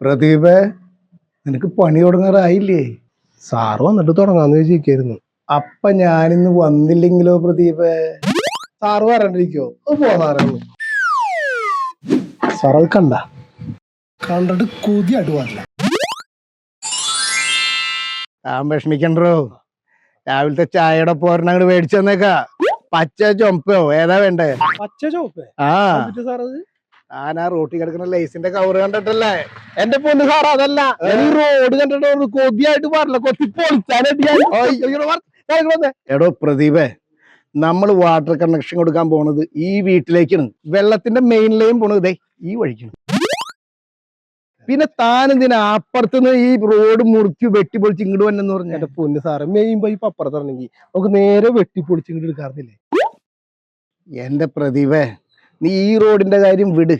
പ്രദീപ് നിനക്ക് പണി തുടങ്ങാറായില്ലേ? സാറ് വന്നിട്ട് തുടങ്ങാന്ന് ചോദിക്കായിരുന്നു അപ്പൊ ഞാനിന്ന് വന്നില്ലെങ്കിലോ പ്രദീപ്? സാറ് വരണ്ടിരിക്കോ? പോന്നാറു സാറത് സാർ അത് കണ്ട. കണ്ടിട്ട് കൊതി പാടില്ല താൻ വിഷമിക്കണ്ടോ രാവിലത്തെ ചായയുടെ പോരണം അങ്ങോട്ട് മേടിച്ചു തന്നേക്കാ. പച്ച ചൊമ്പയോ ഏതാ വേണ്ടേ? പച്ച ചോപ്പ് ആ. സാർ താൻ ആ റോട്ടിൽ കിടക്കുന്ന ലൈസിന്റെ കവർ കണ്ടിട്ടല്ലേ? എന്റെ പൊന്ന് സാർ അതല്ല. ഈ റോഡ് കണ്ടിട്ട് കൊതിയായിട്ട് പാടില്ല. കൊത്തി വന്നേ. എടോ പ്രദീപേ നമ്മൾ വാട്ടർ കണക്ഷൻ കൊടുക്കാൻ പോണത് ഈ വീട്ടിലേക്കാണ്. വെള്ളത്തിന്റെ മെയിൻ ലൈൻ പോണത് ഈ വഴിക്കാണ്. പിന്നെ താനെന്തിനാ അപ്പുറത്തുനിന്ന് ഈ റോഡ് മുറിച്ച് വെട്ടിപ്പൊളിച്ച് ഇങ്ങോട്ട് വന്നെന്ന് പറഞ്ഞ? എന്റെ പൊന്ന് സാറ് മെയിൻ പൈപ്പ് അപ്പുറത്താണെങ്കിൽ നമുക്ക് നേരെ വെട്ടിപ്പൊളിച്ച് ഇങ്ങോട്ട് എടുക്കാറില്ലേ എന്റെ പ്രദീപേ നീ ഈ റോഡിന്റെ കാര്യം വിട്.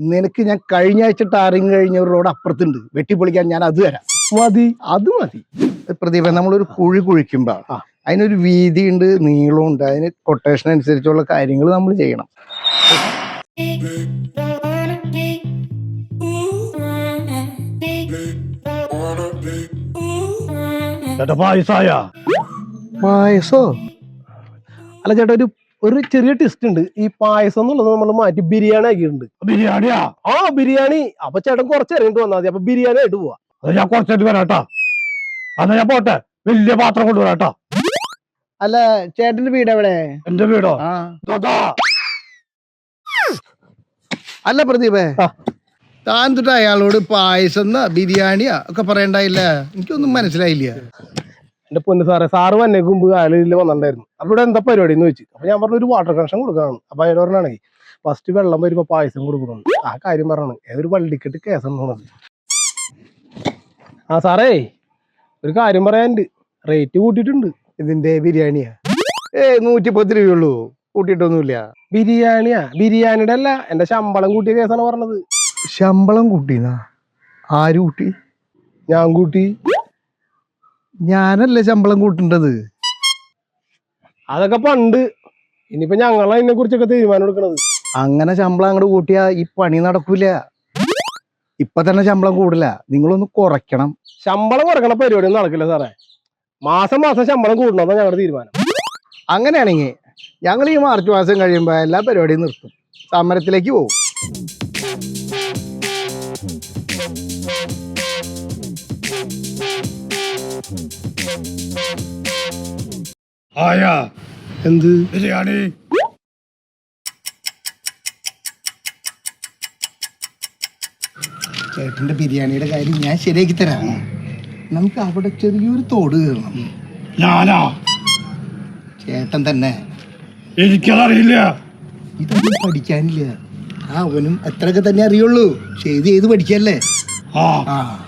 നിനക്ക് ഞാൻ കഴിഞ്ഞ ആഴ്ച ടാറിങ് കഴിഞ്ഞ ഒരു റോഡ് അപ്പുറത്തുണ്ട്. വെട്ടിപ്പൊളിക്കാൻ ഞാൻ അത് തരാം. മതി. അത് മതി. പ്രദീപ നമ്മളൊരു കുഴി കുഴിക്കുമ്പോ അതിനൊരു വീതി ഉണ്ട് നീളമുണ്ട് അതിന് കൊട്ടേഷൻ അനുസരിച്ചുള്ള കാര്യങ്ങൾ നമ്മൾ ചെയ്യണം. പായസോ? അല്ല ചേട്ടാ ഒരു ഒരു ചെറിയ ടെസ്റ്റ് ഉണ്ട്. ഈ പായസം എന്നുള്ളത് നമ്മൾ മാറ്റി ബിരിയാണി ആക്കിയിട്ടുണ്ട്. ബിരിയാണിയാ? ആ ബിരിയാണി. അപ്പൊ ചേട്ടൻ കുറച്ച് ഇറങ്ങിട്ട് വന്നാൽ മതി. അപ്പൊ ബിരിയാണി ആയിട്ട് പോവാ. അത് ഞാൻ കുറച്ചായിട്ട് വരാട്ടാ അന്നാ ഞാൻ പോട്ടെ. വലിയ പാത്രം കൊണ്ടുവരാട്ടാ അല്ല ചേട്ടന്റെ വീട് എവിടെ? എന്റെ വീടോ? അല്ല പ്രദീപേ. താൻ തൊട്ട് അയാളോട് പായസം എന്നാ ബിരിയാണിയാ ഒക്കെ പറയണ്ടായില്ല? എനിക്കൊന്നും മനസ്സിലായില്ല. എന്റെ പൊന്ന് സാറേ സാറ് വന്നേ മുമ്പ് കാലിൽ ഇതിൽ വന്നിട്ടുണ്ടായിരുന്നു. അപ്പൊ ഇവിടെ എന്താ പരിപാടി എന്ന് ചോദിച്ചു. അപ്പൊ ഞാൻ പറഞ്ഞു ഒരു വാട്ടർ കണക്ഷൻ കൊടുക്കാനാണ് അപ്പൊ അയാൾ പറഞ്ഞാണെങ്കിൽ ഫസ്റ്റ് വെള്ളം വരുമ്പോ പായസം കൊടുക്കണം. ആ കാര്യം പറഞ്ഞാണ്. ഏതൊരു വള്ളിക്കെട്ട് കേസുണ്ടെന്നത് ആ സാറേ ഒരു കാര്യം പറയാനുണ്ട്. റേറ്റ് കൂട്ടിയിട്ടുണ്ട്. ഇതിന്റെ ബിരിയാണിയാ. ഏ നൂറ്റി പത്ത് രൂപയുള്ളൂ. കൂട്ടിയിട്ടൊന്നുമില്ല. ബിരിയാണിയാ? ബിരിയാണിയുടെ അല്ല എന്റെ ശമ്പളം കൂട്ടിയ കേസാണ് പറഞ്ഞത്. ശമ്പളം കൂട്ടിന്നാ? ആര് കൂട്ടി? ഞാൻ കൂട്ടി. ഞാനല്ലേ ശമ്പളം കൂട്ടേണ്ടത്? അതൊക്കെ പണ്ട്. ഇനിയിപ്പോ ഞങ്ങൾ അതിനെ കുറിച്ചൊക്കെ തീരുമാനം എടുക്കണത്. അങ്ങനെ ശമ്പളം അങ്ങോട്ട് കൂട്ടിയാ ഈ പണി നടക്കൂല. ഇപ്പൊ തന്നെ ശമ്പളം കൂടില്ല. നിങ്ങളൊന്ന് കുറയ്ക്കണം. ശമ്പളം കുറക്കണ പരിപാടി ഒന്നും നടക്കില്ല സാറേ. മാസം മാസം ശമ്പളം കൂടണമെന്നാണ് ഞങ്ങളുടെ തീരുമാനം. അങ്ങനെയാണെങ്കിൽ ഞങ്ങൾ ഈ മാർച്ച് മാസം കഴിയുമ്പോൾ എല്ലാ പരിപാടിയും നിർത്തും. സമരത്തിലേക്ക് പോകും ആയാ. എന്ത്? ബിരിയാണി. ചേട്ടന്റെ ബിരിയാണിയുടെ കാര്യം ഞാൻ ശരിയാക്കി തരാം. നമുക്ക് അവിടെ ചെറിയൊരു തോട് കയറണം. ഞാനാ? ചേട്ടൻ തന്നെ. എനിക്കതറിയില്ല. ഇതൊന്നും പഠിക്കാനില്ല. ആ അവനും അത്രയൊക്കെ തന്നെ അറിയുള്ളൂ. ചെയ്ത് ചെയ്ത് പഠിക്കല്ലേ? ആ. ആ.